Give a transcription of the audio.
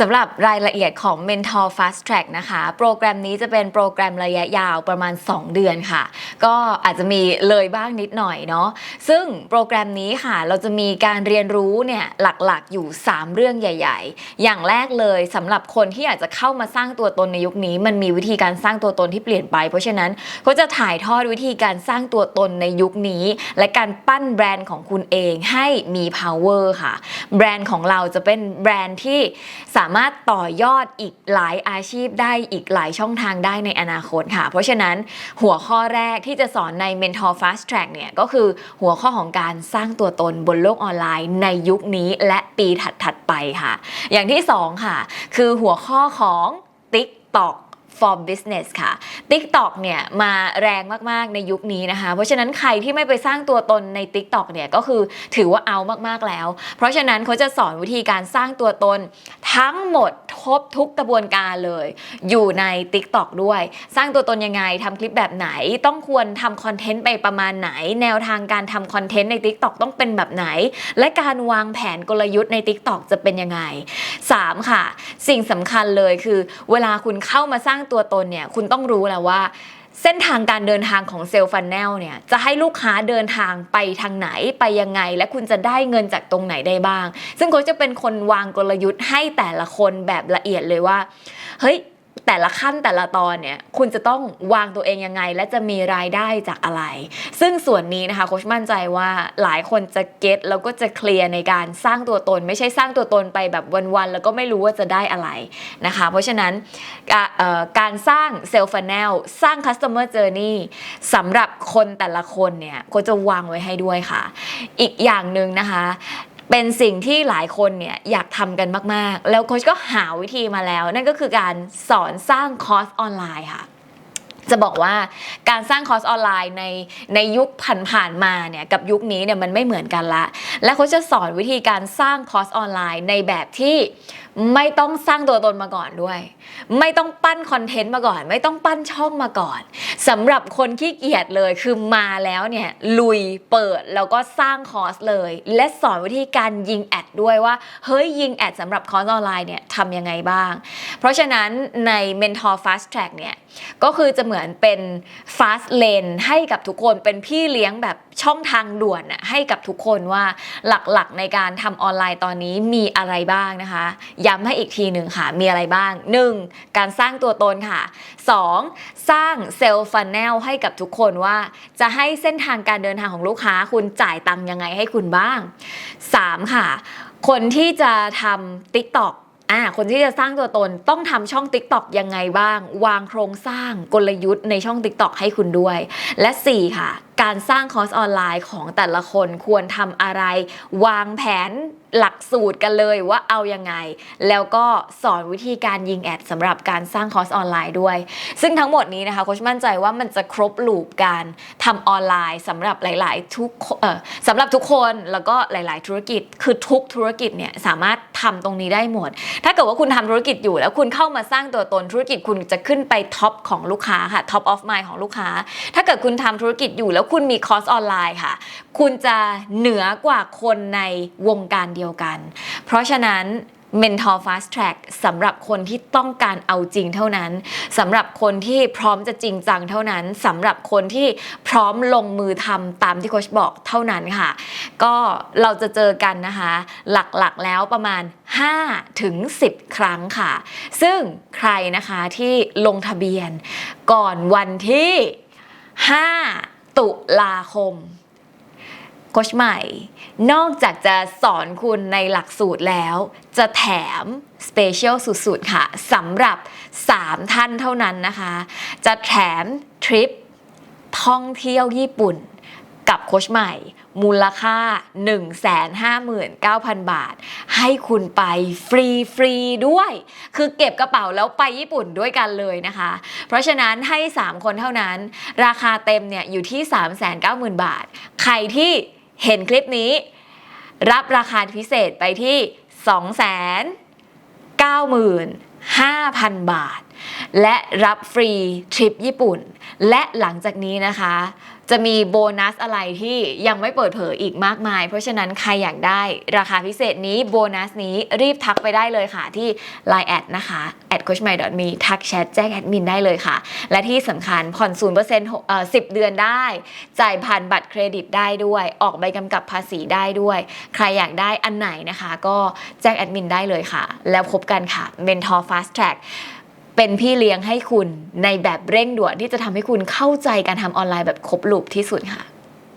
สำหรับรายละเอียดของ Mentor Fast Track นะคะ โปรแกรมนี้จะเป็นโปรแกรมระยะยาวประมาณ 2 เดือนค่ะ ก็อาจจะมีเลยบ้างนิดหน่อยเนาะซึ่งโปรแกรมนี้ค่ะ เราจะมีการเรียนรู้เนี่ยหลักๆอยู่ 3 เรื่องใหญ่ ๆ อย่างแรกเลยสำหรับคนที่อยากจะเข้ามาสร้างตัวตนในยุคนี้ มันมีวิธีการสร้างตัวตนที่เปลี่ยนไป เพราะฉะนั้นก็จะถ่ายทอดวิธีการสร้างตัวตนในยุคนี้ และการปั้นแบรนด์ของคุณเองให้มี power ค่ะ แบรนด์ของเราจะเป็นแบรนด์ที่สาามารถต่อยอดอีกหลายอาชีพได้อีกหลายช่องทางได้ในอนาคตค่ะ เพราะฉะนั้นหัวข้อแรกที่จะสอนใน Mentor Fast Track เนี่ยก็คือหัวข้อของการสร้างตัวตนบนโลกออนไลน์ในยุคนี้และปีถัดๆไปค่ะ อย่างที่สองค่ะ คือหัวข้อของ TikTok for business ค่ะ TikTok เนี่ยมาแรงมากๆในยุคนี้นะคะ เพราะฉะนั้นใครที่ไม่ไปสร้างตัวตนใน TikTok เนี่ยก็คือถือว่าเอามากๆแล้ว เพราะฉะนั้นเขาจะสอนวิธีการสร้างตัวตนทั้งหมดครบทุกกระบวนการเลย อยู่ใน TikTok ด้วย สร้างตัวตนยังไงทำคลิปแบบไหน ต้องควรทำคอนเทนต์ไปประมาณไหน แนวทางการทำคอนเทนต์ใน TikTok ต้องเป็นแบบไหน และการวางแผนกลยุทธ์ใน TikTok จะเป็นยังไง 3. ค่ะ สิ่งสำคัญเลยคือ เวลาคุณเข้ามาสร้างตัวตนเนี่ยคุณต้องรู้แล้วว่า เส้นทางการเดินทางของเซลล์ฟันแนลเนี่ยจะให้ลูกค้าเดินทางไปทางไหนไปยังไง และคุณจะได้เงินจากตรงไหนได้บ้าง ซึ่งเขาจะเป็นคนวางกลยุทธ์ให้แต่ละคนแบบละเอียดเลยว่าเฮ้ย แต่ละขั้นแต่ละตอนเนี่ยคุณจะต้องวางตัวเองยังไง และจะมีรายได้จากอะไร ซึ่งส่วนนี้นะคะโคชมั่นใจว่าหลายคนจะเก็ตแล้วก็จะเคลียร์ในการสร้างตัวตน ไม่ใช่สร้างตัวตนไปแบบวันๆแล้วก็ไม่รู้ว่าจะได้อะไรนะคะ เพราะฉะนั้นการสร้างเซลล์ฟันแนลสร้าง customer journey สำหรับคนแต่ละคนเนี่ยก็จะวางไว้ให้ด้วยค่ะ อีกอย่างหนึ่งนะคะ เป็นสิ่งที่หลายคนเนี่ยอยากทำกันมาก ๆ แล้วโค้ชก็หาวิธีมาแล้ว นั่นก็คือการสอนสร้างคอร์สออนไลน์ค่ะจะบอกว่าการสร้างคอร์สออนไลน์ในในยุคผ่านๆมาเนี่ยกับยุคนี้เนี่ยมันไม่เหมือนกันละ และเขาจะสอนวิธีการสร้างคอร์สออนไลน์ในแบบที่ ไม่ต้องสร้างตัวตนมาก่อนด้วย ไม่ต้องปั้นคอนเทนต์มาก่อน ไม่ต้องปั้นช่องมาก่อนสำหรับคนขี้เกียจเลยคือมาแล้วเนี่ยลุยเปิดแล้วก็สร้างคอร์สเลย และสอนวิธีการยิงแอดด้วยว่า เฮ้ยยิงแอดสำหรับคอร์สออนไลน์เนี่ยทำยังไงบ้าง เพราะฉะนั้นใน Mentor Fast Track เนี่ยก็คือจะเหมือนเป็น fast lane ให้กับทุกคนเป็นพี่เลี้ยงแบบช่องทางด่วนให้กับทุกคนว่าหลักๆในการทำออนไลน์ตอนนี้มีอะไรบ้างนะคะย้ำให้อีกทีหนึ่งค่ะ มีอะไรบ้าง 1. การสร้างตัวตนค่ะ 2. สร้างเซลล์ฟันแนลให้กับทุกคนว่าจะให้เส้นทางการเดินทางของลูกค้า คุณจ่ายตังค์ยังไงให้คุณบ้าง 3. ค่ะ คนที่จะทำ TikTok อ่าคนที่จะสร้างตัวตนต้องทำช่อง TikTok ยังไงบ้าง วางโครงสร้างกลยุทธ์ในช่อง TikTok ให้คุณด้วย และ 4 ค่ะการสร้างคอร์สออนไลน์ของแต่ละคนควรทำอะไร วางแผนหลักสูตรกันเลยว่าเอายังไง แล้วก็สอนวิธีการยิงแอดสำหรับการสร้างคอร์สออนไลน์ด้วย ซึ่งทั้งหมดนี้นะคะโค้ชมั่นใจว่ามันจะครบลูปการทำออนไลน์สำหรับหลาย ๆ ทุกสำหรับทุกคนแล้วก็หลาย ๆ ธุรกิจคือทุกธุรกิจเนี่ยสามารถทำตรงนี้ได้หมด ถ้าเกิดว่าคุณทำธุรกิจอยู่แล้วคุณเข้ามาสร้างตัวตนธุรกิจคุณจะขึ้นไปท็อปของลูกค้าค่ะท็อปออฟไมล์ของลูกค้า ถ้าเกิดคุณทำธุรกิจอยู่แล้วคุณมีคอร์สออนไลน์ค่ะ คุณจะเหนือกว่าคนในวงการเดียวกัน เพราะฉะนั้น Mentor Fast Track สำหรับคนที่ต้องการเอาจริงเท่านั้นสำหรับคนที่พร้อมจะจริงจังเท่านั้นสำหรับคนที่พร้อมลงมือทำตามที่โค้ชบอกเท่านั้นค่ะ ก็เราจะเจอกันนะคะ หลักๆแล้วประมาณ 5 ถึง 10 ครั้งค่ะ ซึ่งใครนะคะที่ลงทะเบียนก่อนวันที่ 5 ตุลาคมโคชใหม่ นอกจากจะสอนคุณในหลักสูตรแล้ว จะแถมสเปเชียลสุดๆ ค่ะสำหรับ 3 ท่านเท่านั้นนะคะ จะแถมทริปท่องเที่ยวญี่ปุ่น กับโคชใหม่ มูลค่า 159,000 บาท ให้คุณไปฟรีฟรีด้วย คือเก็บกระเป๋าแล้วไปญี่ปุ่นด้วยกันเลยนะคะ เพราะฉะนั้นให้ 3 คนเท่านั้น ราคาเต็มเนี่ยอยู่ที่ 390,000 บาท ใครที่เห็นคลิปนี้ รับราคาพิเศษไปที่ 295,000 บาท และรับฟรีทริปญี่ปุ่น และหลังจากนี้นะคะ จะมีโบนัสอะไรที่ยังไม่เปิดเผยอีกมากมาย เพราะฉะนั้นใครอยากได้ราคาพิเศษนี้โบนัสนี้รีบทักไปได้เลยค่ะ ที่ Line แอดนะคะ at coachmy.me ทักแชทแจ้งแอดมินได้เลยค่ะ และที่สำคัญผ่อน 0%เอ่อ10 เดือนได้ จ่ายผ่านบัตรเครดิตได้ด้วย ออกใบกำกับภาษีได้ด้วย ใครอยากได้อันไหนนะคะ ก็แจ้งแอดมินได้เลยค่ะ แล้วพบกันค่ะ Mentor Fast Track เป็นพี่เลี้ยงให้คุณในแบบเร่งด่วนที่จะทำให้คุณเข้าใจการทำออนไลน์แบบครบลูปที่สุดค่ะ